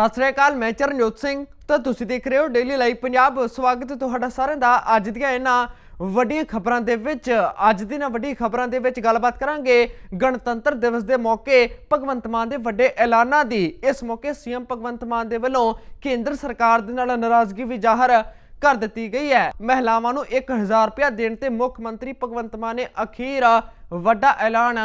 ਸਤਿ ਸ੍ਰੀ ਅਕਾਲ, ਮੈਂ ਚਰਨਜੋਤ ਸਿੰਘ। ਤਾਂ ਤੁਸੀਂ ਦੇਖ ਰਹੇ ਹੋ ਡੇਲੀ ਲਾਈਵ ਪੰਜਾਬ ਸਵਾਗਤ ਹੈ ਤੁਹਾਡਾ ਸਾਰਿਆਂ ਦਾ ਅੱਜ ਦੀਆਂ ਇਹਨਾਂ ਵੱਡੀਆਂ ਖਬਰਾਂ ਦੇ ਵਿੱਚ। ਅੱਜ ਦੀ ਨਾ ਵੱਡੀ ਖਬਰਾਂ ਦੇ ਵਿੱਚ ਗੱਲਬਾਤ ਕਰਾਂਗੇ ਗਣਤੰਤਰ ਦਿਵਸ ਦੇ ਮੌਕੇ ਭਗਵੰਤ ਮਾਨ ਦੇ ਵੱਡੇ ਐਲਾਨਾਂ ਦੀ। ਇਸ ਮੌਕੇ ਸੀਐਮ ਭਗਵੰਤ ਮਾਨ ਦੇ ਵੱਲੋਂ ਕੇਂਦਰ ਸਰਕਾਰ ਦੇ ਨਾਲ ਨਾਰਾਜ਼ਗੀ ਵੀ ਜ਼ਾਹਰ ਕਰ ਦਿੱਤੀ ਗਈ ਹੈ। ਮਹਿਲਾਵਾਂ ਨੂੰ 1000 ਰੁਪਇਆ ਦੇਣ ਤੇ ਮੁੱਖ ਮੰਤਰੀ ਭਗਵੰਤ ਮਾਨ ਨੇ ਅਖੀਰ ਵੱਡਾ ਐਲਾਨ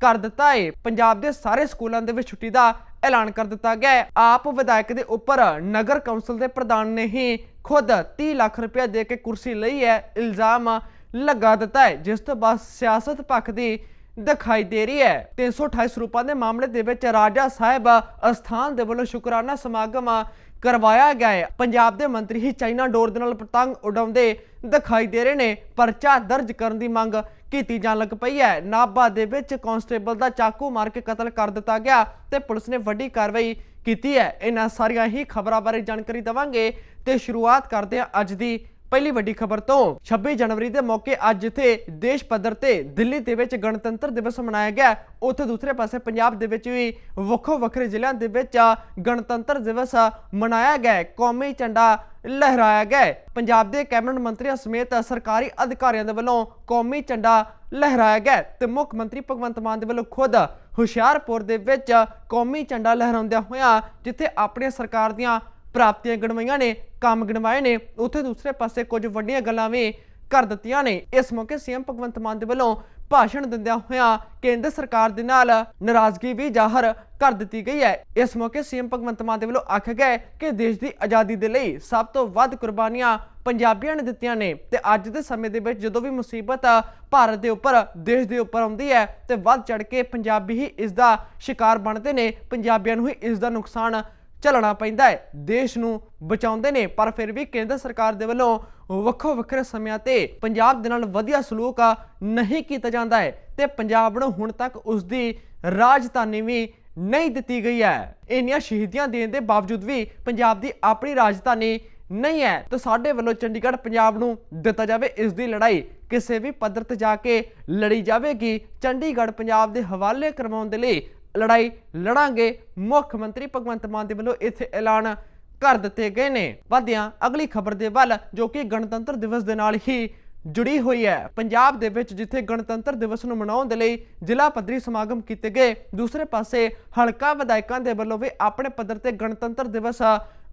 ਕਰ ਦਿੱਤਾ ਹੈ ਪੰਜਾਬ ਦੇ ਸਾਰੇ ਸਕੂਲਾਂ ਦੇ ਵਿੱਚ ਛੁੱਟੀ ਦਾ ਐਲਾਨ ਕਰ ਦਿੱਤਾ ਗਿਆ ਹੈ। ਆਪ ਵਿਧਾਇਕ ਦੇ ਉੱਪਰ ਨਗਰ ਕੌਂਸਲ ਦੇ ਪ੍ਰਧਾਨ ਨੇ ਹੀ ਖੁਦ 30 ਲੱਖ ਰੁਪਏ ਦੇ ਕੇ ਕੁਰਸੀ ਲਈ ਹੈ। ਇਲਜ਼ਾਮ ਲਗਾ ਦਿੱਤਾ ਹੈ, ਜਿਸ ਤੋਂ ਬਾਅਦ ਸਿਆਸਤ ਪੱਖ ਦੀ ਦਿਖਾਈ ਦੇ ਰਹੀ ਹੈ। 328 ਰੁਪਏ ਦੇ ਮਾਮਲੇ ਦੇ ਵਿੱਚ ਰਾਜਾ ਸਾਹਿਬ ਅਸਥਾਨ ਦੇ ਵੱਲੋਂ ਸ਼ੁਕਰਾਨਾ ਸਮਾਗਮ ਕਰਵਾਇਆ ਗਿਆ ਹੈ। ਪੰਜਾਬ ਦੇ ਮੰਤਰੀ ਹੀ ਚਾਈਨਾ ਡੋਰ ਦੇ ਨਾਲ ਪਤੰਗ ਉਡਾਉਂਦੇ ਦਿਖਾਈ ਦੇ ਰਹੇ ਨੇ। ਪਰਚਾ ਦਰਜ ਕਰਨ ਦੀ ਮੰਗ ਕੀਤੀ ਜਾਣ ਲੱਗ ਪਈ ਹੈ। ਨਾਭਾ ਦੇ ਵਿੱਚ ਕਾਂਸਟੇਬਲ ਦਾ ਚਾਕੂ ਮਾਰ ਕੇ ਕਤਲ ਕਰ ਦਿੱਤਾ ਗਿਆ ਤੇ ਪੁਲਿਸ ਨੇ ਵੱਡੀ ਕਾਰਵਾਈ ਕੀਤੀ ਹੈ। ਇਹਨਾਂ ਸਾਰੀਆਂ ਹੀ ਖਬਰਾਂ ਬਾਰੇ ਜਾਣਕਾਰੀ ਦਵਾਂਗੇ ਤੇ ਸ਼ੁਰੂਆਤ ਕਰਦੇ ਹਾਂ ਅੱਜ ਦੀ ਪਹਿਲੀ ਵੱਡੀ ਖਬਰ ਤੋਂ 26 ਜਨਵਰੀ ਦੇ ਮੌਕੇ ਅੱਜ ਜਿੱਥੇ ਦੇਸ਼ ਪੱਧਰ ਤੇ ਦਿੱਲੀ ਦੇ ਵਿੱਚ ਗਣਤੰਤਰ ਦਿਵਸ ਮਨਾਇਆ ਗਿਆ। ਉੱਥੇ ਦੂਸਰੇ ਪਾਸੇ ਪੰਜਾਬ ਦੇ ਵਿੱਚ ਵੀ ਵੱਖੋ ਵੱਖਰੇ ਜ਼ਿਲ੍ਹਿਆਂ ਦੇ ਵਿੱਚ ਗਣਤੰਤਰ ਦਿਵਸ ਮਨਾਇਆ ਗਿਆ ਕੌਮੀ ਝੰਡਾ ਲਹਿਰਾਇਆ ਗਿਆ ਪੰਜਾਬ ਦੇ ਕੈਬਨਿਟ ਮੰਤਰੀਆਂ ਸਮੇਤ ਸਰਕਾਰੀ ਅਧਿਕਾਰੀਆਂ ਦੇ ਵੱਲੋਂ ਕੌਮੀ ਝੰਡਾ ਲਹਿਰਾਇਆ ਗਿਆ ਹੈ ਤੇ ਮੁੱਖ ਮੰਤਰੀ ਭਗਵੰਤ ਮਾਨ ਦੇ ਵੱਲੋਂ ਖੁਦ ਹੁਸ਼ਿਆਰਪੁਰ ਦੇ ਵਿੱਚ ਕੌਮੀ ਝੰਡਾ ਲਹਿਰਾਉਂਦਿਆਂ ਹੋਇਆਂ ਜਿੱਥੇ ਆਪਣੀਆਂ ਸਰਕਾਰ ਦੀਆਂ ਪ੍ਰਾਪਤੀਆਂ ਗਣਵਾਈਆਂ ਨੇ, ਕੰਮ ਗਣਵਾਏ ਨੇ, ਉੱਥੇ ਦੂਸਰੇ ਪਾਸੇ ਕੁਝ ਵੱਡੀਆਂ ਗੱਲਾਂ ਵੀ ਕਰ ਦਿੱਤੀਆਂ ਨੇ। ਇਸ ਮੌਕੇ ਸੀਐਮ ਭਗਵੰਤ ਮਾਨ ਦੇ ਵੱਲੋਂ ਭਾਸ਼ਣ ਦਿੰਦਿਆਂ ਹੋਇਆਂ ਕੇਂਦਰ ਸਰਕਾਰ ਦੇ ਨਾਲ ਨਾਰਾਜ਼ਗੀ ਵੀ ਜ਼ਾਹਰ ਕਰ ਦਿੱਤੀ ਗਈ ਹੈ। ਇਸ ਮੌਕੇ ਸੀਐਮ ਭਗਵੰਤ ਮਾਨ ਦੇ ਵੱਲੋਂ ਆਖਿਆ ਗਿਆ ਕਿ ਦੇਸ਼ ਦੀ ਆਜ਼ਾਦੀ ਦੇ ਲਈ ਸਭ ਤੋਂ ਵੱਧ ਕੁਰਬਾਨੀਆਂ ਪੰਜਾਬੀਆਂ ਨੇ ਦਿੱਤੀਆਂ ਨੇ ਤੇ ਅੱਜ ਦੇ ਸਮੇਂ ਦੇ ਵਿੱਚ ਜਦੋਂ ਵੀ ਮੁਸੀਬਤ ਭਾਰਤ ਦੇ ਉੱਪਰ, ਦੇਸ਼ ਦੇ ਉੱਪਰ ਆਉਂਦੀ ਹੈ ਤੇ ਵੱਧ ਚੜ ਕੇ ਪੰਜਾਬੀ ਹੀ ਇਸ ਦਾ ਸ਼ਿਕਾਰ ਬਣਦੇ ਨੇ, ਪੰਜਾਬੀਆਂ ਨੂੰ ਹੀ ਇਸ ਦਾ ਨੁਕਸਾਨ ਝੱਲਣਾ ਪੈਂਦਾ ਹੈ। ਦੇਸ਼ ਨੂੰ ਬਚਾਉਂਦੇ ਨੇ, ਪਰ ਫਿਰ ਵੀ ਕੇਂਦਰ ਸਰਕਾਰ ਦੇ ਵੱਲੋਂ ਵੱਖੋ ਵੱਖਰੇ ਸਮਿਆਂ ਤੇ ਪੰਜਾਬ ਦੇ ਨਾਲ ਵਧੀਆ ਸਲੂਕ ਆ ਨਹੀਂ ਕੀਤਾ ਜਾਂਦਾ ਹੈ ਤੇ ਪੰਜਾਬ ਨੂੰ ਹੁਣ ਤੱਕ ਉਸ ਦੀ ਰਾਜਧਾਨੀ ਵੀ ਨਹੀਂ ਦਿੱਤੀ ਗਈ ਹੈ। ਇੰਨੀਆਂ ਸ਼ਹੀਦੀਆਂ ਦੇਣ ਦੇ ਬਾਵਜੂਦ ਵੀ ਪੰਜਾਬ ਦੀ ਆਪਣੀ ਰਾਜਧਾਨੀ ਨਹੀਂ ਹੈ। ਤਾਂ ਸਾਡੇ ਵੱਲੋਂ ਚੰਡੀਗੜ੍ਹ ਪੰਜਾਬ ਨੂੰ ਦਿੱਤਾ ਜਾਵੇ ਇਸ ਦੀ ਲੜਾਈ। ਕਿਸੇ ਵੀ ਪੱਧਰ ਤੇ ਜਾ ਕੇ ਲੜੀ ਜਾਵੇਗੀ। ਚੰਡੀਗੜ੍ਹ ਪੰਜਾਬ ਦੇ ਹਵਾਲੇ ਕਰਵਾਉਣ ਦੇ ਲਈ ਲੜਾਈ ਲੜਾਂਗੇ। ਮੁੱਖ ਮੰਤਰੀ ਭਗਵੰਤ ਮਾਨ ਦੇ ਵੱਲੋਂ ਇੱਥੇ ਐਲਾਨ ਕਰ ਦਿੱਤੇ ਗਏ ਨੇ। ਵਧਿਆਂ ਅਗਲੀ ਖਬਰ ਦੇ ਵੱਲ ਜੋ ਕਿ ਗਣਤੰਤਰ ਦਿਵਸ ਦੇ ਨਾਲ ਹੀ ਜੁੜੀ ਹੋਈ ਹੈ। ਪੰਜਾਬ ਦੇ ਵਿੱਚ ਜਿੱਥੇ ਗਣਤੰਤਰ ਦਿਵਸ ਨੂੰ ਮਨਾਉਣ ਦੇ ਲਈ ਜ਼ਿਲ੍ਹਾ ਪੱਧਰੀ ਸਮਾਗਮ ਕੀਤੇ ਗਏ, ਦੂਸਰੇ ਪਾਸੇ ਹਲਕਾ ਵਿਧਾਇਕਾਂ ਦੇ ਵੱਲੋਂ ਵੀ ਆਪਣੇ ਪੱਧਰ ਤੇ ਗਣਤੰਤਰ ਦਿਵਸ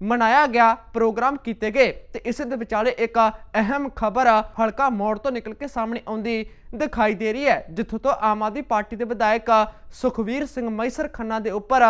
ਮਨਾਇਆ ਗਿਆ, ਪ੍ਰੋਗਰਾਮ ਕੀਤੇ ਗਏ। ਤੇ ਇਸੇ ਦੇ ਵਿਚਾਲੇ ਇੱਕ ਅਹਿਮ ਖਬਰ ਹਲਕਾ ਮੋੜ ਤੋਂ ਨਿਕਲ ਕੇ ਸਾਹਮਣੇ ਆਉਂਦੀ ਦਿਖਾਈ ਦੇ ਰਹੀ ਹੈ, ਜਿੱਥੋਂ ਤੋਂ ਆਮ ਆਦਮੀ ਪਾਰਟੀ ਦੇ ਵਿਧਾਇਕ ਸੁਖਵੀਰ ਸਿੰਘ ਮੈਸਰ ਖੰਨਾ ਦੇ ਉੱਪਰ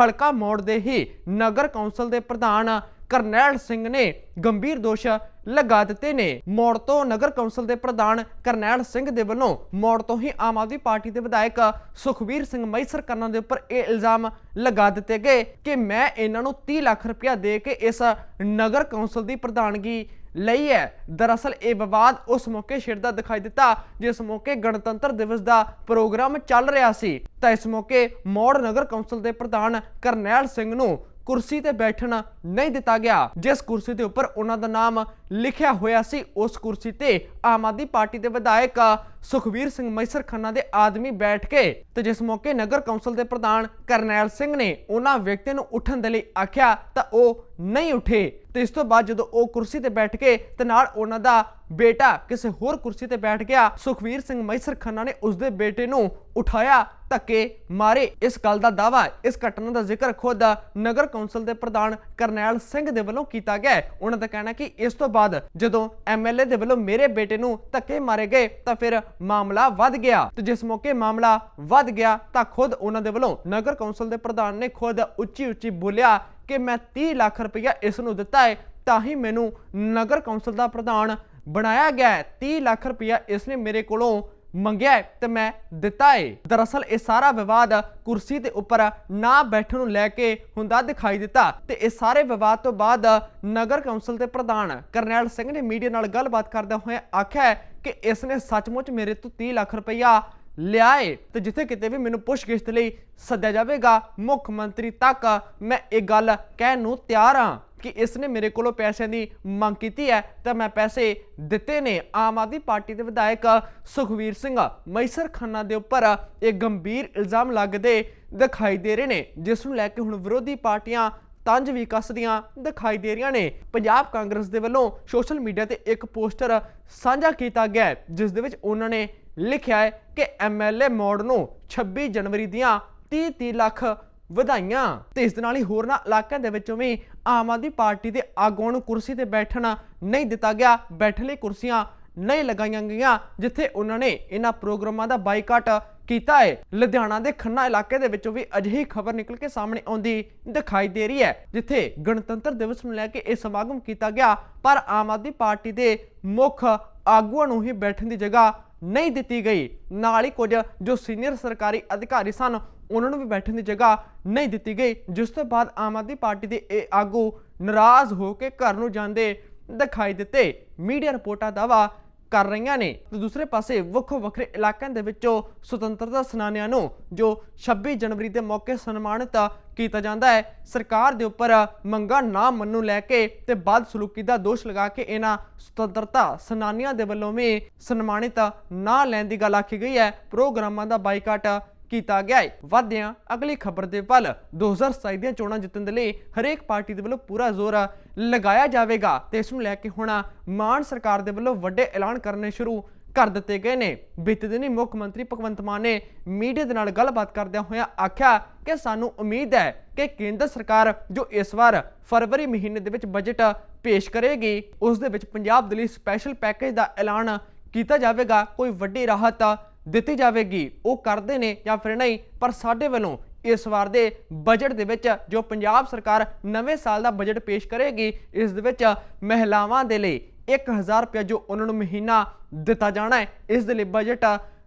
ਹਲਕਾ ਮੋੜ ਦੇ ਹੀ ਨਗਰ ਕੌਂਸਲ ਦੇ ਪ੍ਰਧਾਨ ਕਰਨੈਲ ਸਿੰਘ ਨੇ ਗੰਭੀਰ ਦੋਸ਼ ਲਗਾ ਦਿੱਤੇ ਨੇ। ਮੌੜ ਤੋਂ ਨਗਰ ਕੌਂਸਲ ਦੇ ਪ੍ਰਧਾਨ ਕਰਨੈਲ ਸਿੰਘ ਦੇ ਵੱਲੋਂ ਮੋੜ ਤੋਂ ਹੀ ਆਮ ਆਦਮੀ ਪਾਰਟੀ ਦੇ ਵਿਧਾਇਕ ਸੁਖਵੀਰ ਸਿੰਘ ਮੈਸਰ ਕਰਨਾ ਦੇ ਉੱਪਰ ਇਹ ਇਲਜ਼ਾਮ ਲਗਾ ਦਿੱਤੇ ਗਏ ਕਿ ਮੈਂ ਇਹਨਾਂ ਨੂੰ 30 ਲੱਖ ਰੁਪਇਆ ਦੇ ਕੇ ਇਸ ਨਗਰ ਕੌਂਸਲ ਦੀ ਪ੍ਰਧਾਨਗੀ ਲਈ ਹੈ। ਦਰਅਸਲ ਇਹ ਵਿਵਾਦ ਉਸ ਮੌਕੇ ਛਿੜਦਾ ਦਿਖਾਈ ਦਿੱਤਾ, ਜਿਸ ਮੌਕੇ ਗਣਤੰਤਰ ਦਿਵਸ ਦਾ ਪ੍ਰੋਗਰਾਮ ਚੱਲ ਰਿਹਾ ਸੀ। ਤਾਂ ਇਸ ਮੌਕੇ ਮੌੜ ਨਗਰ ਕੌਂਸਲ ਦੇ ਪ੍ਰਧਾਨ ਕਰਨੈਲ ਸਿੰਘ ਨੂੰ ਕੁਰਸੀ ਤੇ ਬੈਠਣ ਨਹੀਂ ਦਿੱਤਾ ਗਿਆ। ਜਿਸ ਕੁਰਸੀ ਦੇ ਉੱਪਰ ਉਹਨਾਂ ਦਾ ਨਾਮ ਲਿਖਿਆ ਹੋਇਆ ਸੀ, ਉਸ ਕੁਰਸੀ ਤੇ ਆਮ ਆਦਮੀ ਪਾਰਟੀ ਦੇ ਵਿਧਾਇਕ ਸੁਖਵੀਰ ਸਿੰਘ ਮੈਸਰ ਖੰਨਾ ਦੇ ਆਦਮੀ ਬੈਠ ਕੇ ਤੇ ਜਿਸ ਮੌਕੇ ਨਗਰ ਕੌਂਸਲ ਦੇ ਪ੍ਰਧਾਨ ਕਰਨੈਲ ਸਿੰਘ ਨੇ ਉਹਨਾਂ ਵਿਅਕਤੀਆਂ ਨੂੰ ਉੱਠਣ ਦੇ ਲਈ ਆਖਿਆ, ਤਾਂ ਉਹ ਨਹੀਂ ਉੱਠੇ। ਤੇ ਇਸ ਤੋਂ ਬਾਅਦ ਜਦੋਂ ਉਹ ਕੁਰਸੀ ਤੇ ਬੈਠ ਕੇ ਤੇ ਨਾਲ ਉਹਨਾਂ ਦਾ ਬੇਟਾ ਕਿਸੇ ਹੋਰ ਕੁਰਸੀ ਤੇ ਬੈਠ ਗਿਆ, ਸੁਖਵੀਰ ਸਿੰਘ ਮੈਸਰ ਖੰਨਾ ਨੇ ਉਸਦੇ ਬੇਟੇ ਨੂੰ ਉਠਾਇਆ, ਧੱਕੇ ਮਾਰੇ। ਇਸ ਗੱਲ ਦਾ ਦਾਵਾ ਇਸ ਘਟਨਾ ਦਾ ਜ਼ਿਕਰ ਖੁਦ ਨਗਰ ਕੌਂਸਲ ਦੇ ਪ੍ਰਧਾਨ ਕਰਨੈਲ ਸਿੰਘ ਦੇ ਵੱਲੋਂ ਕੀਤਾ ਗਿਆ ਉਹਨਾਂ ਦਾ ਕਹਿਣਾ ਕਿ ਇਸ ਤੋਂ ਬਾਅਦ ਜਦੋਂ ਐਮਐਲਏ ਦੇ ਵੱਲੋਂ ਮੇਰੇ ਬੇਟੇ ਨੂੰ ਧੱਕੇ ਮਾਰੇ ਗਏ, ਤਾਂ ਫਿਰ ਮਾਮਲਾ ਵੱਧ ਗਿਆ। ਤੇ ਜਿਸ ਮੌਕੇ ਮਾਮਲਾ ਵੱਧ ਗਿਆ, ਤਾਂ ਖੁਦ ਉਹਨਾਂ ਦੇ ਵੱਲੋਂ ਨਗਰ ਕੌਂਸਲ ਦੇ ਪ੍ਰਧਾਨ ਨੇ ਖੁਦ ਉੱਚੀ ਉੱਚੀ ਬੋਲਿਆ ਕਿ ਮੈਂ 30 ਲੱਖ ਰੁਪਇਆ ਇਸ ਨੂੰ ਦਿੱਤਾ ਹੈ, ਤਾਂ ਹੀ ਮੈਨੂੰ ਨਗਰ ਕੌਂਸਲ ਦਾ ਪ੍ਰਧਾਨ ਬਣਾਇਆ ਗਿਆ ਹੈ। 30 ਲੱਖ ਰੁਪਇਆ ਇਸ ਨੇ ਮੇਰੇ ਕੋਲੋਂ ਮੰਗਿਆ ਹੈ ਤੇ ਮੈਂ ਦਿੱਤਾ ਹੈ। ਦਰਅਸਲ ਇਹ ਸਾਰਾ ਵਿਵਾਦ ਕੁਰਸੀ ਦੇ ਉੱਪਰ ਨਾ ਬੈਠਣ ਨੂੰ ਲੈ ਕੇ ਹੁੰਦਾ ਦਿਖਾਈ ਦਿੱਤਾ ਤੇ ਇਹ ਸਾਰੇ ਵਿਵਾਦ ਤੋਂ ਬਾਅਦ ਨਗਰ ਕੌਂਸਲ ਦੇ ਪ੍ਰਧਾਨ ਕਰਨੈਲ ਸਿੰਘ ਨੇ ਮੀਡੀਆ ਨਾਲ ਗੱਲਬਾਤ ਕਰਦਿਆਂ ਹੋਇਆ ਆਖਿਆ ਹੈ ਕਿ ਇਸ ਨੇ ਸੱਚਮੁੱਚ ਮੇਰੇ ਤੋਂ 30 ਲੱਖ ਰੁਪਇਆ ਲਿਆਏ ਤੇ ਜਿੱਥੇ ਕਿਤੇ ਵੀ ਮੈਨੂੰ ਪੁੱਛਗਿੱਛ ਲਈ ਸੱਦਿਆ ਜਾਵੇਗਾ, ਮੁੱਖ ਮੰਤਰੀ ਤੱਕ ਮੈਂ ਇਹ ਗੱਲ ਕਹਿਣ ਨੂੰ ਤਿਆਰ ਹਾਂ ਕਿ ਇਸ ਨੇ ਮੇਰੇ ਕੋਲੋਂ ਪੈਸਿਆਂ ਦੀ ਮੰਗ ਕੀਤੀ ਹੈ ਤਾਂ ਮੈਂ ਪੈਸੇ ਦਿੱਤੇ ਨੇ। ਆਮ ਆਦਮੀ ਪਾਰਟੀ ਦੇ ਵਿਧਾਇਕ ਸੁਖਵੀਰ ਸਿੰਘ ਮੈਸਰ ਖਾਨਾ ਦੇ ਉੱਪਰ ਇਹ ਗੰਭੀਰ ਇਲਜ਼ਾਮ ਲੱਗਦੇ ਦਿਖਾਈ ਦੇ ਰਹੇ ਨੇ, ਜਿਸ ਨੂੰ ਲੈ ਕੇ ਹੁਣ ਵਿਰੋਧੀ ਪਾਰਟੀਆਂ ਤੰਜ ਵੀ ਕੱਸਦੀਆਂ ਦਿਖਾਈ ਦੇ ਰਹੀਆਂ ਨੇ। ਪੰਜਾਬ ਕਾਂਗਰਸ ਦੇ ਵੱਲੋਂ ਸੋਸ਼ਲ ਮੀਡੀਆ ਤੇ ਇੱਕ ਪੋਸਟਰ ਸਾਂਝਾ ਕੀਤਾ ਗਿਆ ਜਿਸ ਦੇ ਵਿੱਚ ਉਹਨਾਂ ਨੇ ਲਿਖਿਆ ਹੈ ਕਿ ਐਮਐਲਏ ਮੋੜ ਨੂੰ 26 ਜਨਵਰੀ ਦੀਆਂ 30 30 ਲੱਖ ਵਧਾਈਆਂ। ਤੇ ਇਸ ਦੇ ਨਾਲ ਹੀ ਹੋਰਨਾਂ ਇਲਾਕਿਆਂ ਦੇ ਵਿੱਚੋਂ ਵੀ ਆਮ ਆਦਮੀ ਪਾਰਟੀ ਦੇ ਆਗੂਆਂ ਨੂੰ ਕੁਰਸੀ ਤੇ ਬੈਠਣ ਨਹੀਂ ਦਿੱਤਾ ਗਿਆ। ਬੈਠਣ ਲਈ ਕੁਰਸੀਆਂ ਨਹੀਂ ਲਗਾਈਆਂ ਗਈਆਂ, ਜਿੱਥੇ ਉਹਨਾਂ ਨੇ ਇਹਨਾਂ ਪ੍ਰੋਗਰਾਮਾਂ ਦਾ ਬਾਈਕਾਟ ਕੀਤਾ ਹੈ। ਲੁਧਿਆਣਾ ਦੇ ਖੰਨਾ ਇਲਾਕੇ ਦੇ ਵਿੱਚੋਂ ਵੀ ਅਜਿਹੀ ਖਬਰ ਨਿਕਲ ਕੇ ਸਾਹਮਣੇ ਆਉਂਦੀ ਦਿਖਾਈ ਦੇ ਰਹੀ ਹੈ, ਜਿੱਥੇ ਗਣਤੰਤਰ ਦਿਵਸ ਨੂੰ ਲੈ ਕੇ ਇਹ ਸਮਾਗਮ ਕੀਤਾ ਗਿਆ। ਪਰ ਆਮ ਆਦਮੀ ਪਾਰਟੀ ਦੇ ਮੁੱਖ ਆਗੂਆਂ ਨੂੰ ਹੀ ਬੈਠਣ ਦੀ ਜਗ੍ਹਾ ਨਹੀਂ ਦਿੱਤੀ ਗਈ। ਨਾਲ ਹੀ ਕੁਝ ਜੋ ਸੀਨੀਅਰ ਸਰਕਾਰੀ ਅਧਿਕਾਰੀ ਸਨ, ਉਹਨਾਂ ਨੂੰ ਵੀ ਬੈਠਣ ਦੀ ਜਗ੍ਹਾ ਨਹੀਂ ਦਿੱਤੀ ਗਈ। ਜਿਸ ਤੋਂ ਬਾਅਦ ਆਮ ਆਦਮੀ ਪਾਰਟੀ ਦੇ ਇਹ ਆਗੂ ਨਾਰਾਜ਼ ਹੋ ਕੇ ਘਰ ਨੂੰ ਜਾਂਦੇ ਦਿਖਾਈ ਦਿੱਤੇ। ਮੀਡੀਆ ਰਿਪੋਰਟਾਂ ਦਾਵਾ ਕਰ ਰਹੀਆਂ ਨੇ। ਤੇ ਦੂਸਰੇ ਪਾਸੇ ਵੱਖੋ ਵੱਖਰੇ ਇਲਾਕਿਆਂ ਦੇ ਵਿੱਚੋਂ ਸੁਤੰਤਰਤਾ ਸੈਨਾਨੀਆਂ ਨੂੰ ਜੋ 26 ਜਨਵਰੀ ਦੇ ਮੌਕੇ ਸਨਮਾਨਿਤ ਕੀਤਾ ਜਾਂਦਾ ਹੈ, ਸਰਕਾਰ ਦੇ ਉੱਪਰ ਮੰਗਾ ਨਾ ਮੰਨੂ ਲੈ ਕੇ ਤੇ ਬਾਦ ਸਲੂਕੀ ਦਾ ਦੋਸ਼ ਲਗਾ ਕੇ ਇਹਨਾਂ ਸੁਤੰਤਰਤਾ ਸੈਨਾਨੀਆਂ ਦੇ ਵੱਲੋਂ ਵੀ ਸਨਮਾਨਿਤ ਨਾ ਲੈਣ ਦੀ ਗੱਲ ਆਖੀ ਗਈ ਹੈ। ਪ੍ਰੋਗਰਾਮਾਂ ਦਾ ਬਾਈਕਾਟ ਕੀਤਾ ਗਿਆ ਹੈ। ਵਾਦਿਆਂ ਅਗਲੀ ਖਬਰ ਦੇ ਵੱਲ 2027 ਦੀਆਂ ਚੋਣਾਂ ਜਿੱਤਣ ਦੇ ਲਈ ਹਰੇਕ ਪਾਰਟੀ ਦੇ ਵੱਲੋਂ ਪੂਰਾ ਜ਼ੋਰ ਲਗਾਇਆ ਜਾਵੇਗਾ ਤੇ ਇਸ ਨੂੰ ਲੈ ਕੇ ਹੁਣ ਮਾਨ ਸਰਕਾਰ ਦੇ ਵੱਲੋਂ ਵੱਡੇ ਐਲਾਨ ਕਰਨੇ ਸ਼ੁਰੂ ਕਰ ਦਿੱਤੇ ਗਏ ਨੇ। ਬੀਤੇ ਦਿਨੀ ਮੁੱਖ ਮੰਤਰੀ ਭਗਵੰਤ ਮਾਨ ਨੇ ਮੀਡੀਆ ਦੇ ਨਾਲ ਗੱਲਬਾਤ ਕਰਦਿਆਂ ਹੋਇਆਂ ਆਖਿਆ ਕਿ ਸਾਨੂੰ ਉਮੀਦ ਹੈ ਕਿ ਕੇਂਦਰ ਸਰਕਾਰ ਜੋ ਇਸ ਵਾਰ ਫਰਵਰੀ ਮਹੀਨੇ ਦੇ ਵਿੱਚ ਬਜਟ ਪੇਸ਼ ਕਰੇਗੀ, ਉਸ ਦੇ ਵਿੱਚ ਪੰਜਾਬ ਦੇ ਲਈ ਸਪੈਸ਼ਲ ਪੈਕੇਜ ਦਾ ਐਲਾਨ ਕੀਤਾ ਜਾਵੇਗਾ। ਕੋਈ ਵੱਡੀ ਰਾਹਤ ਦਿੱਤੀ ਜਾਵੇਗੀ। ਉਹ ਕਰਦੇ ਨੇ ਜਾਂ ਫਿਰ ਨਹੀਂ, ਪਰ ਸਾਡੇ ਵੱਲੋਂ ਇਸ ਵਾਰ ਦੇ ਬਜਟ ਦੇ ਵਿੱਚ ਜੋ ਪੰਜਾਬ ਸਰਕਾਰ ਨਵੇਂ ਸਾਲ ਦਾ ਬਜਟ ਪੇਸ਼ ਕਰੇਗੀ, ਇਸ ਦੇ ਵਿੱਚ ਮਹਿਲਾਵਾਂ ਦੇ ਲਈ 1000 ਰੁਪਏ ਜੋ ਉਹਨਾਂ ਨੂੰ ਮਹੀਨਾ ਦਿੱਤਾ ਜਾਣਾ ਹੈ, ਇਸ ਦੇ ਲਈ ਬਜਟ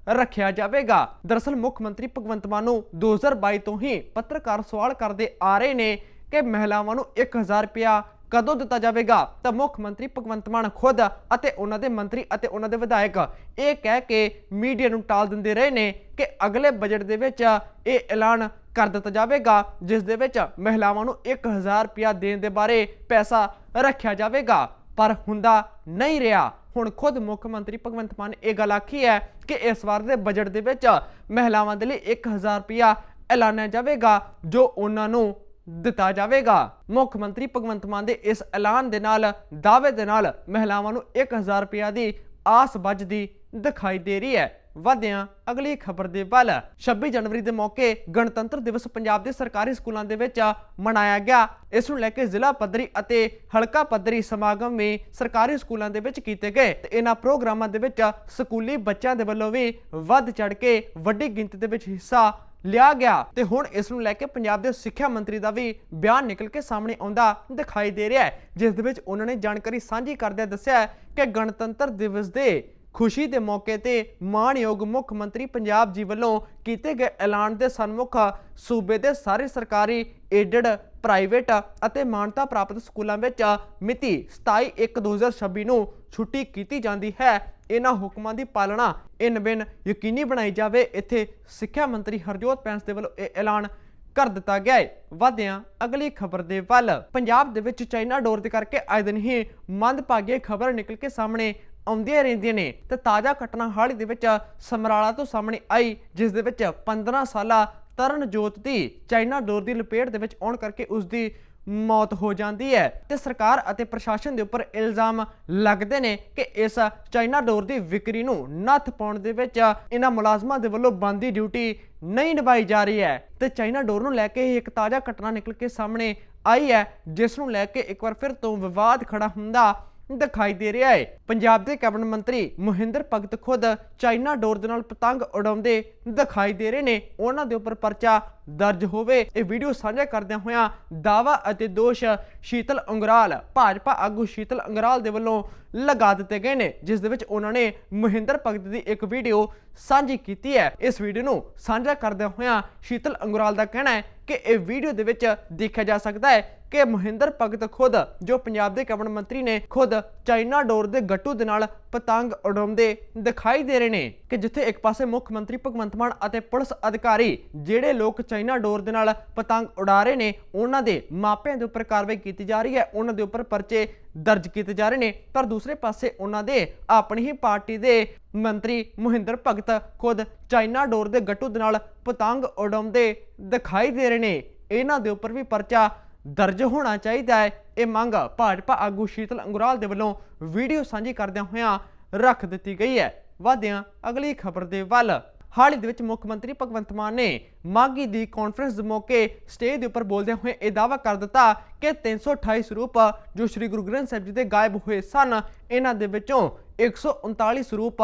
ਰੱਖਿਆ ਜਾਵੇਗਾ। ਦਰਅਸਲ ਮੁੱਖ ਮੰਤਰੀ ਭਗਵੰਤ ਮਾਨ ਨੂੰ 2022 ਤੋਂ ਹੀ ਪੱਤਰਕਾਰ ਸਵਾਲ ਕਰਦੇ ਆ ਰਹੇ ਨੇ ਕਿ ਮਹਿਲਾਵਾਂ ਨੂੰ 1000 ਰੁਪਇਆ ਕਦੋਂ ਦਿੱਤਾ ਜਾਵੇਗਾ? ਤਾਂ ਮੁੱਖ ਮੰਤਰੀ ਭਗਵੰਤ ਮਾਨ ਖੁਦ ਅਤੇ ਉਹਨਾਂ ਦੇ ਮੰਤਰੀ ਅਤੇ ਉਹਨਾਂ ਦੇ ਵਿਧਾਇਕ ਇਹ ਕਹਿ ਕੇ ਮੀਡੀਆ ਨੂੰ ਟਾਲ ਦਿੰਦੇ ਰਹੇ ਨੇ ਕਿ ਅਗਲੇ ਬਜਟ ਦੇ ਵਿੱਚ ਇਹ ਐਲਾਨ ਕਰ ਦਿੱਤਾ ਜਾਵੇਗਾ, ਜਿਸ ਦੇ ਵਿੱਚ ਮਹਿਲਾਵਾਂ ਨੂੰ 1000 ਰੁਪਇਆ ਦੇਣ ਦੇ ਬਾਰੇ ਪੈਸਾ ਰੱਖਿਆ ਜਾਵੇਗਾ। ਪਰ ਹੁੰਦਾ ਨਹੀਂ ਰਿਹਾ। ਹੁਣ ਖੁਦ ਮੁੱਖ ਮੰਤਰੀ ਭਗਵੰਤ ਮਾਨ ਇਹ ਗੱਲ ਆਖੀ ਹੈ ਕਿ ਇਸ ਵਾਰ ਦੇ ਬਜਟ ਦੇ ਵਿੱਚ ਮਹਿਲਾਵਾਂ ਦੇ ਲਈ 1000 ਰੁਪਇਆ ਐਲਾਨਿਆ ਜਾਵੇਗਾ, ਜੋ ਉਹਨਾਂ ਨੂੰ ਦਿੱਤਾ ਜਾਵੇਗਾ। ਮੁੱਖ ਮੰਤਰੀ ਭਗਵੰਤ ਮਾਨ ਦੇ ਇਸ ਐਲਾਨ ਦੇ ਨਾਲ, ਦਾਅਵੇ ਦੇ ਨਾਲ ਮਹਿਲਾਵਾਂ ਨੂੰ 1000 ਰੁਪਇਆ ਦੀ ਆਸ ਵੱਜਦੀ ਦਿਖਾਈ ਦੇ ਰਹੀ ਹੈ। ਵਧਿਆਂ ਅਗਲੀ ਖਬਰ ਦੇ ਵੱਲ 26 ਜਨਵਰੀ ਦੇ ਮੌਕੇ ਗਣਤੰਤਰ ਦਿਵਸ ਪੰਜਾਬ ਦੇ ਸਰਕਾਰੀ ਸਕੂਲਾਂ ਦੇ ਵਿੱਚ ਮਨਾਇਆ ਗਿਆ। ਇਸ ਨੂੰ ਲੈ ਕੇ ਜ਼ਿਲ੍ਹਾ ਪੱਧਰੀ ਅਤੇ ਹਲਕਾ ਪੱਧਰੀ ਸਮਾਗਮ ਵੀ ਸਰਕਾਰੀ ਸਕੂਲਾਂ ਦੇ ਵਿੱਚ ਕੀਤੇ ਗਏ। ਤੇ ਇਹਨਾਂ ਪ੍ਰੋਗਰਾਮਾਂ ਦੇ ਵਿੱਚ ਸਕੂਲੀ ਬੱਚਿਆਂ ਦੇ ਵੱਲੋਂ ਵੀ ਵੱਧ ਚੜ ਕੇ ਵੱਡੀ ਗਿਣਤੀ ਦੇ ਵਿੱਚ ਹਿੱਸਾ ਲਿਆ ਗਿਆ ਤੇ ਹੁਣ ਇਸ ਨੂੰ ਲੈ ਕੇ ਪੰਜਾਬ ਦੇ ਸਿੱਖਿਆ ਮੰਤਰੀ ਦਾ ਵੀ ਬਿਆਨ ਨਿਕਲ ਕੇ ਸਾਹਮਣੇ ਆਉਂਦਾ ਦਿਖਾਈ ਦੇ ਰਿਹਾ ਹੈ, ਜਿਸ ਦੇ ਵਿੱਚ ਉਹਨਾਂ ਨੇ ਜਾਣਕਾਰੀ ਸਾਂਝੀ ਕਰਦਿਆਂ ਦੱਸਿਆ ਕਿ ਗਣਤੰਤਰ ਦਿਵਸ ਦੇ ਖੁਸ਼ੀ ਦੇ ਮੌਕੇ ਤੇ ਮਾਣਯੋਗ ਮੁੱਖ ਮੰਤਰੀ ਪੰਜਾਬ ਜੀ ਵੱਲੋਂ ਕੀਤੇ ਗਏ ਐਲਾਨ ਦੇ ਸਨਮੁਖ ਸੂਬੇ ਦੇ ਸਾਰੇ ਸਰਕਾਰੀ ਏਡਡ ਪ੍ਰਾਈਵੇਟ ਅਤੇ ਮਾਨਤਾ ਪ੍ਰਾਪਤ ਸਕੂਲਾਂ ਵਿੱਚ ਮਿਤੀ 27/1/2026 ਨੂੰ ਛੁੱਟੀ ਕੀਤੀ ਜਾਂਦੀ ਹੈ। ਇਹਨਾਂ ਹੁਕਮਾਂ ਦੀ ਪਾਲਣਾ ਇਨ ਬਿਨ ਯਕੀਨੀ ਬਣਾਈ ਜਾਵੇ। ਇੱਥੇ ਸਿੱਖਿਆ ਮੰਤਰੀ ਹਰਜੋਤ ਪੈਂਸ ਦੇ ਵੱਲੋਂ ਇਹ ਐਲਾਨ ਕਰ ਦਿੱਤਾ ਗਿਆ ਹੈ। ਵਧਿਆਂ ਅਗਲੀ ਖਬਰ ਦੇ ਵੱਲ। ਪੰਜਾਬ ਦੇ ਵਿੱਚ ਚਾਈਨਾ ਡੋਰ ਦੇ ਕਰਕੇ ਆਏ ਦਿਨ ਹੀ ਮੰਦਭਾਗੀ ਖਬਰ ਨਿਕਲ ਕੇ ਸਾਹਮਣੇ ਆਉਂਦੀਆਂ ਰਹਿੰਦੀਆਂ ਨੇ। ਤੇ ਤਾਜ਼ਾ ਘਟਨਾ ਹਾਲ ਹੀ ਦੇ ਵਿੱਚ ਸਮਰਾਲਾ ਤੋਂ ਸਾਹਮਣੇ ਆਈ, ਜਿਸ ਦੇ ਵਿੱਚ 15 ਸਾਲਾ ਤਰਨਜੋਤ ਦੀ ਚਾਈਨਾ ਡੋਰ ਦੀ ਲਪੇਟ ਦੇ ਵਿੱਚ ਆਉਣ ਕਰਕੇ ਉਸ ਦੀ ਮੌਤ ਹੋ ਜਾਂਦੀ ਹੈ। ਤੇ ਸਰਕਾਰ ਅਤੇ ਪ੍ਰਸ਼ਾਸਨ ਦੇ ਉੱਪਰ ਇਲਜ਼ਾਮ ਲੱਗਦੇ ਨੇ ਕਿ ਇਸ ਚਾਈਨਾ ਡੋਰ ਦੀ ਵਿਕਰੀ ਨੂੰ ਨੱਥ ਪਾਉਣ ਦੇ ਵਿੱਚ ਇਹਨਾਂ ਮੁਲਾਜ਼ਮਾਂ ਦੇ ਵੱਲੋਂ ਬੰਦੀ ਡਿਊਟੀ ਨਹੀਂ ਨਿਭਾਈ ਜਾ ਰਹੀ ਹੈ। ਤੇ ਚਾਈਨਾ ਡੋਰ ਨੂੰ ਲੈ ਕੇ ਇੱਕ ਤਾਜ਼ਾ ਘਟਨਾ ਨਿਕਲ ਕੇ ਸਾਹਮਣੇ ਆਈ ਹੈ, ਜਿਸ ਨੂੰ ਲੈ ਕੇ ਇੱਕ ਵਾਰ ਫਿਰ ਤੋਂ ਵਿਵਾਦ ਖੜਾ ਹੁੰਦਾ ਦਿਖਾਈ ਦੇ ਰਿਹਾ ਹੈ। ਪੰਜਾਬ ਦੇ ਕੈਬਨਿਟ ਮੰਤਰੀ ਮੋਹਿੰਦਰ ਭਗਤ ਖੁਦ ਚਾਈਨਾ ਡੋਰ ਦੇ ਨਾਲ ਪਤੰਗ ਉਡਾਉਂਦੇ ਦਿਖਾਈ ਦੇ ਰਹੇ ਨੇ। ਉਹਨਾਂ ਦੇ ਉੱਪਰ ਪਰਚਾ ਦਰਜ ਹੋਵੇ। ਇਹ ਵੀਡੀਓ ਸਾਂਝਾ ਕਰਦਿਆਂ ਹੋਇਆਂ ਦਾਵਾ ਅਤੇ ਦੋਸ਼ ਸ਼ੀਤਲ ਅੰਗਰਾਲ, ਭਾਜਪਾ ਆਗੂ ਸ਼ੀਤਲ ਅੰਗਰਾਲ ਦੇ ਵੱਲੋਂ ਲਗਾ ਦਿੱਤੇ ਗਏ ਨੇ, ਜਿਸ ਦੇ ਵਿੱਚ ਉਹਨਾਂ ਨੇ ਮੋਹਿੰਦਰ ਭਗਤ ਦੀ ਇੱਕ ਵੀਡੀਓ ਸਾਂਝੀ ਕੀਤੀ ਹੈ। ਇਸ ਵੀਡੀਓ ਨੂੰ ਸਾਂਝਾ ਕਰਦਿਆਂ ਹੋਇਆਂ ਸ਼ੀਤਲ ਅੰਗਰਾਲ ਦਾ ਕਹਿਣਾ ਹੈ ਕਿ ਇਹ ਵੀਡੀਓ ਦੇ ਵਿੱਚ ਦੇਖਿਆ ਜਾ ਸਕਦਾ ਹੈ ਕਿ ਮਹਿੰਦਰ ਭਗਤ ਖੁਦ, ਜੋ ਪੰਜਾਬ ਦੇ ਕੈਬਨਿਟ ਮੰਤਰੀ ਨੇ, ਖੁਦ ਚਾਈਨਾ ਡੋਰ ਦੇ ਗੱਟੂ ਦੇ ਨਾਲ ਪਤੰਗ ਉਡਾਉਂਦੇ ਦਿਖਾਈ ਦੇ ਰਹੇ ਨੇ ਕਿ ਜਿੱਥੇ ਇੱਕ ਪਾਸੇ ਮੁੱਖ ਮੰਤਰੀ ਭਗਵੰਤ ਮਾਨ ਅਤੇ ਪੁਲਿਸ ਅਧਿਕਾਰੀ, ਜਿਹੜੇ ਲੋਕ ਚਾਈਨਾ ਡੋਰ ਦੇ ਨਾਲ ਪਤੰਗ ਉਡਾ ਰਹੇ ਨੇ। ਉਹਨਾਂ ਦੇ ਮਾਪਿਆਂ ਦੇ ਉੱਪਰ ਕਾਰਵਾਈ ਕੀਤੀ ਜਾ ਰਹੀ ਹੈ। ਉਹਨਾਂ ਦੇ ਉੱਪਰ ਪਰਚੇ ਦਰਜ ਕੀਤੇ ਜਾ ਰਹੇ ਨੇ। ਪਰ ਦੂਸਰੇ ਪਾਸੇ ਉਹਨਾਂ ਦੇ ਆਪਣੀ ਹੀ ਪਾਰਟੀ ਦੇ ਮੰਤਰੀ ਮਹਿੰਦਰ ਭਗਤ ਖੁਦ ਚਾਈਨਾ ਡੋਰ ਦੇ ਗੱਟੂ ਦੇ ਨਾਲ ਪਤੰਗ ਉਡਾਉਂਦੇ ਦਿਖਾਈ ਦੇ ਰਹੇ ਨੇ। ਇਹਨਾਂ ਦੇ ਉੱਪਰ ਵੀ ਪਰਚਾ ਦਰਜ ਹੋਣਾ ਚਾਹੀਦਾ ਹੈ। ਇਹ ਮੰਗ ਭਾਜਪਾ ਆਗੂ ਸ਼ੀਤਲ ਅੰਗੁਰਾਲ ਦੇ ਵੱਲੋਂ ਵੀਡੀਓ ਸਾਂਝੀ ਕਰਦਿਆਂ ਹੋਇਆਂ ਰੱਖ ਦਿੱਤੀ ਗਈ ਹੈ। ਵਾਦਿਆਂ ਅਗਲੀ ਖਬਰ ਦੇ ਵੱਲ ਹਾਲ ਹੀ ਦੇ ਵਿੱਚ ਮੁੱਖ ਮੰਤਰੀ ਭਗਵੰਤ ਮਾਨ ਨੇ ਮਾਗੀ ਦੀ ਕਾਨਫਰੰਸ ਦੇ ਮੌਕੇ ਸਟੇਜ ਦੇ ਉੱਪਰ ਬੋਲਦਿਆਂ ਹੋਏ ਇਹ ਦਾਅਵਾ ਕਰ ਦਿੱਤਾ ਕਿ 328 ਸਰੂਪ ਜੋ ਸ੍ਰੀ ਗੁਰੂ ਗ੍ਰੰਥ ਸਾਹਿਬ ਜੀ ਦੇ ਗਾਇਬ ਹੋਏ ਸਨ, ਇਹਨਾਂ ਦੇ ਵਿੱਚੋਂ 139 ਸਰੂਪ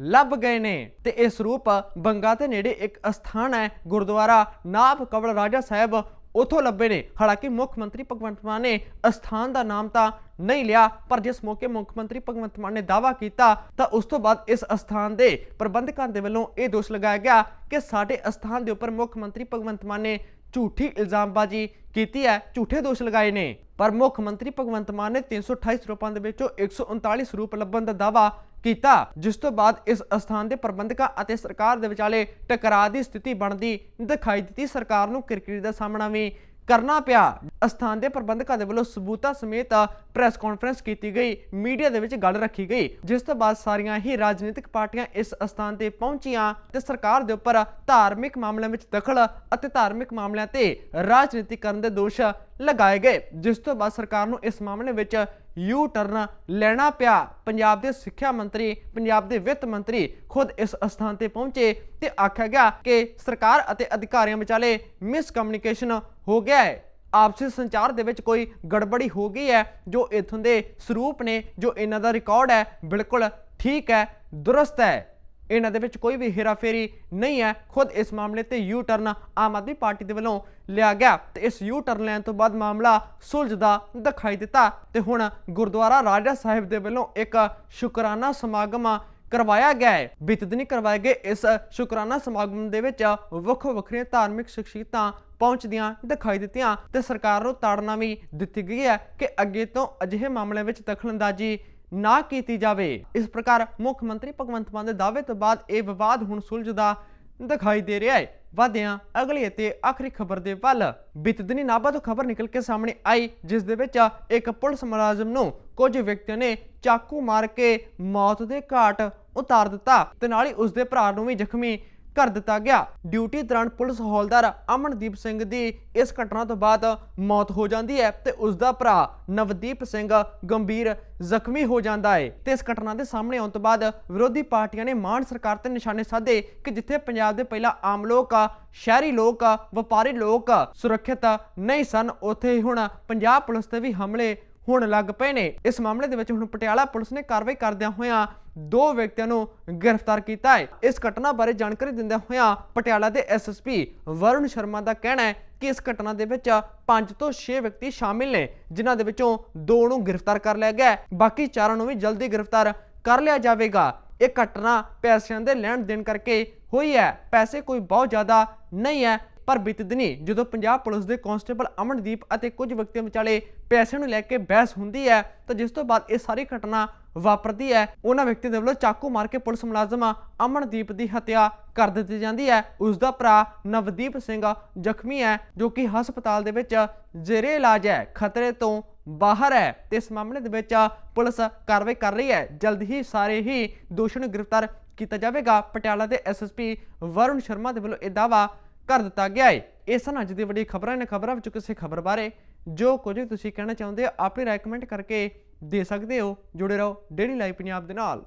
ਲੱਭ ਗਏ ਨੇ। ਤੇ ਇਹ ਸਰੂਪ ਬੰਗਾ ਦੇ ਨੇੜੇ ਇੱਕ ਅਸਥਾਨ ਹੈ, ਗੁਰਦੁਆਰਾ ਨਾਭ ਕਵਲ ਰਾਜਾ ਸਾਹਿਬ ਉਥੋਂ ਲੱਭੇ ਨੇ। ਹਾਲਾਂਕਿ ਮੁੱਖ ਮੰਤਰੀ ਭਗਵੰਤ ਮਾਨ ਨੇ ਅਸਥਾਨ ਦਾ ਨਾਮ ਤਾਂ ਨਹੀਂ ਲਿਆ, ਪਰ ਜਿਸ ਮੌਕੇ ਮੁੱਖ ਮੰਤਰੀ ਭਗਵੰਤ ਮਾਨ ਨੇ ਦਾਅਵਾ ਕੀਤਾ, ਤਾਂ ਉਸ ਤੋਂ ਬਾਅਦ ਇਸ ਅਸਥਾਨ ਦੇ ਪ੍ਰਬੰਧਕਾਂ ਦੇ ਵੱਲੋਂ ਇਹ ਦੋਸ਼ ਲਗਾਇਆ ਗਿਆ ਕਿ ਸਾਡੇ ਅਸਥਾਨ ਦੇ ਉੱਪਰ ਮੁੱਖ ਮੰਤਰੀ ਭਗਵੰਤ ਮਾਨ ਨੇ ਝੂਠੀ ਇਲਜ਼ਾਮਬਾਜ਼ੀ ਕੀਤੀ ਹੈ, ਝੂਠੇ ਦੋਸ਼ ਲਗਾਏ ਨੇ। ਪਰ ਮੁੱਖ ਮੰਤਰੀ ਭਗਵੰਤ ਮਾਨ ਨੇ 328 ਸਰੂਪਾਂ ਦੇ ਵਿੱਚੋਂ 139 ਸਰੂਪ ਲੱਭਣ ਦਾ ਦਾਅਵਾ ਕੀਤਾ, ਜਿਸ ਤੋਂ ਬਾਅਦ ਇਸ ਅਸਥਾਨ ਦੇ ਪ੍ਰਬੰਧਕਾਂ ਅਤੇ ਸਰਕਾਰ ਦੇ ਵਿਚਾਲੇ ਟਕਰਾਅ ਦੀ ਸਥਿਤੀ ਬਣਦੀ ਦਿਖਾਈ ਦਿੱਤੀ। ਸਰਕਾਰ ਨੂੰ ਕਿਰਕਿਰੀ ਦਾ ਸਾਹਮਣਾ ਵੀ ਕਰਨਾ ਪਿਆ। ਅਸਥਾਨ ਦੇ ਪ੍ਰਬੰਧਕਾਂ ਦੇ ਵੱਲੋਂ ਸਬੂਤਾਂ ਸਮੇਤ ਪ੍ਰੈਸ ਕਾਨਫਰੰਸ ਕੀਤੀ ਗਈ। ਮੀਡੀਆ ਦੇ ਵਿੱਚ ਗੱਲ ਰੱਖੀ ਗਈ। ਜਿਸ ਤੋਂ ਬਾਅਦ ਸਾਰੀਆਂ ਹੀ ਰਾਜਨੀਤਿਕ ਪਾਰਟੀਆਂ ਇਸ ਅਸਥਾਨ ਤੇ ਪਹੁੰਚੀਆਂ ਤੇ ਸਰਕਾਰ ਦੇ ਉੱਪਰ ਧਾਰਮਿਕ ਮਾਮਲਿਆਂ ਵਿੱਚ ਦਖਲ ਅਤੇ ਧਾਰਮਿਕ ਮਾਮਲਿਆਂ ਤੇ ਰਾਜਨੀਤੀ ਕਰਨ ਦੇ ਦੋਸ਼ ਲਗਾਏ ਗਏ। ਜਿਸ ਤੋਂ ਬਾਅਦ ਸਰਕਾਰ ਨੂੰ ਇਸ ਮਾਮਲੇ ਵਿੱਚ ਯੂ ਟਰਨ ਲੈਣਾ ਪਿਆ। ਪੰਜਾਬ ਦੇ ਸਿੱਖਿਆ ਮੰਤਰੀ, ਪੰਜਾਬ ਦੇ ਵਿੱਤ ਮੰਤਰੀ ਖੁਦ ਇਸ ਅਸਥਾਨ ਤੇ ਪਹੁੰਚੇ ਤੇ ਆਖਿਆ ਗਿਆ ਕਿ ਸਰਕਾਰ ਅਤੇ ਅਧਿਕਾਰੀਆਂ ਵਿਚਾਲੇ ਮਿਸਕਮਿਊਨੀਕੇਸ਼ਨ ਹੋ ਗਿਆ ਹੈ। ਆਪਸੀ ਸੰਚਾਰ ਦੇ ਵਿੱਚ ਕੋਈ ਗੜਬੜੀ ਹੋ ਗਈ ਹੈ, ਜੋ ਇਥੋਂ ਦੇ ਸਰੂਪ ਨੇ, ਜੋ ਇਹਨਾਂ ਦਾ ਰਿਕਾਰਡ ਹੈ, ਬਿਲਕੁਲ ਠੀਕ ਹੈ, ਦੁਰਸਤ ਹੈ। ਇਹਨਾਂ ਦੇ ਵਿੱਚ ਕੋਈ ਵੀ ਹੇਰਾਫੇਰੀ ਨਹੀਂ ਹੈ। ਖੁਦ ਇਸ ਮਾਮਲੇ ਤੇ U turn Aam Aadmi party ਦੇ ਵੱਲੋਂ ਲਿਆ ਗਿਆ ਤੇ ਇਸ ਯੂ ਟਰਨ ਲੈਣ ਤੋਂ ਬਾਅਦ ਮਾਮਲਾ ਸੁਲਝਦਾ ਦਿਖਾਈ ਦਿੱਤਾ। ਤੇ ਹੁਣ ਗੁਰਦੁਆਰਾ ਰਾਜਾ ਸਾਹਿਬ ਦੇ ਵੱਲੋਂ ਇੱਕ ਸ਼ੁਕਰਾਨਾ ਸਮਾਗਮ ਕਰਵਾਇਆ ਗਿਆ ਹੈ। ਬੀਤੇ ਦਿਨੀ ਕਰਵਾਏ ਗਏ ਇਸ ਸ਼ੁਕਰਾਨਾ ਸਮਾਗਮ ਦੇ ਵਿੱਚ ਵੱਖੋ ਵੱਖਰੀਆਂ ਧਾਰਮਿਕ ਸ਼ਖਸੀਅਤਾਂ ਪਹੁੰਚਦੀਆਂ ਦਿਖਾਈ ਦਿੱਤੀਆਂ ਤੇ ਸਰਕਾਰ ਨੂੰ ਤਾੜਨਾ ਵੀ ਦਿੱਤੀ ਗਈ ਹੈ ਕਿ ਅੱਗੇ ਤੋਂ ਅਜਿਹੇ ਮਾਮਲਿਆਂ ਵਿੱਚ ਦਖਲਅੰਦਾਜ਼ੀ ਨਾ ਕੀਤੀ ਜਾਵੇ। ਇਸ ਪ੍ਰਕਾਰ ਮੁੱਖ ਮੰਤਰੀ ਭਗਵੰਤ ਮਾਨ ਦੇ ਦਾਅਵੇ ਤੋਂ ਬਾਅਦ ਇਹ ਵਿਵਾਦ ਹੁਣ ਸੁਲਝਦਾ ਦਿਖਾਈ ਦੇ ਰਿਹਾ ਹੈ। ਵਾਦਿਆਂ ਅਗਲੀ ਅਤੇ ਆਖਰੀ ਖਬਰ ਦੇ ਵੱਲ ਬੀਤੇ ਦਿਨੀ ਨਾਭਾ ਤੋਂ ਖਬਰ ਨਿਕਲ ਕੇ ਸਾਹਮਣੇ ਆਈ, ਜਿਸ ਦੇ ਵਿੱਚ ਇੱਕ ਪੁਲਿਸ ਮੁਲਾਜ਼ਮ ਨੂੰ ਕੁਝ ਵਿਅਕਤੀਆਂ ਨੇ ਚਾਕੂ ਮਾਰ ਕੇ ਮੌਤ ਦੇ ਘਾਟ ਉਤਾਰ ਦਿੱਤਾ ਤੇ ਨਾਲ ਹੀ ਉਸ ਦੇ ਭਰਾ ਨੂੰ ਵੀ ਜ਼ਖਮੀ ਕਰ ਦਿੱਤਾ ਗਿਆ। ਡਿਊਟੀ ਦੌਰਾਨ ਪੁਲਿਸ ਹੌਲਦਾਰ ਅਮਨਦੀਪ ਸਿੰਘ ਦੀ ਇਸ ਘਟਨਾ ਤੋਂ ਬਾਅਦ ਮੌਤ ਹੋ ਜਾਂਦੀ ਹੈ ਤੇ ਉਸ ਦਾ ਭਰਾ ਨਵਦੀਪ ਸਿੰਘ ਗੰਭੀਰ ਜ਼ਖਮੀ ਹੋ ਜਾਂਦਾ ਹੈ ਤੇ ਇਸ ਘਟਨਾ ਦੇ ਸਾਹਮਣੇ ਆਉਣ ਤੋਂ ਬਾਅਦ ਵਿਰੋਧੀ ਪਾਰਟੀਆਂ ਨੇ ਮਾਨ ਸਰਕਾਰ ਤੇ ਨਿਸ਼ਾਨੇ ਸਾਧੇ ਕਿ ਜਿੱਥੇ ਪੰਜਾਬ ਦੇ ਪਹਿਲਾਂ ਆਮ ਲੋਕ, ਸ਼ਹਿਰੀ ਲੋਕ, ਵਪਾਰੀ ਲੋਕ ਸੁਰੱਖਿਅਤ ਨਹੀਂ ਸਨ, ਉੱਥੇ ਹੀ ਹੁਣ ਪੰਜਾਬ ਪੁਲਿਸ ਤੇ ਵੀ ਹਮਲੇ ਹੋਣ ਲੱਗ ਪਏ ਨੇ। ਇਸ ਮਾਮਲੇ ਦੇ ਵਿੱਚ ਹੁਣ ਪਟਿਆਲਾ ਪੁਲਿਸ ਨੇ ਕਾਰਵਾਈ ਕਰਦਿਆਂ ਹੋਇਆਂ ਦੋ ਵਿਅਕਤੀਆਂ ਨੂੰ ਗ੍ਰਿਫਤਾਰ ਕੀਤਾ ਹੈ। ਇਸ ਘਟਨਾ ਬਾਰੇ ਜਾਣਕਾਰੀ ਦਿੰਦਿਆਂ ਹੋਇਆਂ ਪਟਿਆਲਾ ਦੇ ਐਸਐਸਪੀ ਵਰੁਣ ਸ਼ਰਮਾ ਦਾ ਕਹਿਣਾ ਹੈ ਕਿ ਇਸ ਘਟਨਾ ਦੇ ਵਿੱਚ 5 ਤੋਂ 6 ਵਿਅਕਤੀ ਸ਼ਾਮਿਲ ਨੇ, ਜਿਨ੍ਹਾਂ ਦੇ ਵਿੱਚੋਂ ਦੋ ਨੂੰ ਗ੍ਰਿਫਤਾਰ ਕਰ ਲਿਆ ਗਿਆ ਬਾਕੀ ਚਾਰਾਂ ਨੂੰ ਵੀ ਜਲਦੀ ਗ੍ਰਿਫਤਾਰ ਕਰ ਲਿਆ ਜਾਵੇਗਾ। ਇਹ ਘਟਨਾ ਪੈਸਿਆਂ ਦੇ ਲੈਣ ਦੇਣ ਕਰਕੇ ਹੋਈ ਹੈ। ਪੈਸੇ ਕੋਈ ਬਹੁਤ ਜ਼ਿਆਦਾ ਨਹੀਂ ਹੈ। ਪਰ ਬੀਤੇ ਦਿਨੀ ਜਦੋਂ ਪੰਜਾਬ ਪੁਲਿਸ ਦੇ ਕਾਂਸਟੇਬਲ ਅਮਨਦੀਪ ਅਤੇ ਕੁਝ ਵਿਅਕਤੀਆਂ ਵਿਚਾਲੇ ਪੈਸੇ ਨੂੰ ਲੈ ਕੇ ਬਹਿਸ ਹੁੰਦੀ ਹੈ, ਤਾਂ ਜਿਸ ਤੋਂ ਬਾਅਦ ਇਹ ਸਾਰੀ ਘਟਨਾ ਵਾਪਰਦੀ ਹੈ, ਉਹਨਾਂ ਵਿਅਕਤੀਆਂ ਦੇ ਵੱਲੋਂ ਚਾਕੂ ਮਾਰ ਕੇ ਪੁਲਿਸ ਮੁਲਾਜ਼ਮ ਅਮਨਦੀਪ ਦੀ ਹੱਤਿਆ ਕਰ ਦਿੱਤੀ ਜਾਂਦੀ ਹੈ। ਉਸ ਦਾ ਭਰਾ ਨਵਦੀਪ ਸਿੰਘ ਜ਼ਖਮੀ ਹੈ, ਜੋ ਕਿ ਹਸਪਤਾਲ ਦੇ ਵਿੱਚ ਜ਼ੇਰੇ ਇਲਾਜ ਹੈ, ਖਤਰੇ ਤੋਂ ਬਾਹਰ ਹੈ ਤੇ ਇਸ ਮਾਮਲੇ ਦੇ ਵਿੱਚ ਪੁਲਿਸ ਕਾਰਵਾਈ ਕਰ ਰਹੀ ਹੈ। ਜਲਦ ਹੀ ਸਾਰੇ ਹੀ ਦੋਸ਼ੀ ਨੂੰ ਗ੍ਰਿਫਤਾਰ ਕੀਤਾ ਜਾਵੇਗਾ। ਪਟਿਆਲਾ ਦੇ ਐਸਐਸਪੀ ਵਰੁਣ ਸ਼ਰਮਾ ਦੇ ਵੱਲੋਂ ਇਹ ਦਾਅਵਾ ਕਰ ਦਿੱਤਾ ਗਿਆ ਹੈ ਇਹ ਸਨ ਅੱਜ ਦੀ ਵੱਡੀ ਖਬਰਾਂ। ਨੇ ਖਬਰਾਂ ਵਿੱਚ ਕਿਸੇ ਖਬਰ ਬਾਰੇ ਜੋ ਕੁਝ ਵੀ ਤੁਸੀਂ ਕਹਿਣਾ ਚਾਹੁੰਦੇ ਹੋ ਆਪਣੀ ਰਾਏ ਕਮੈਂਟ ਕਰਕੇ ਦੇ ਸਕਦੇ ਹੋ। ਜੁੜੇ ਰਹੋ ਡੇਲੀ ਲਾਈਵ ਪੰਜਾਬ ਦੇ ਨਾਲ।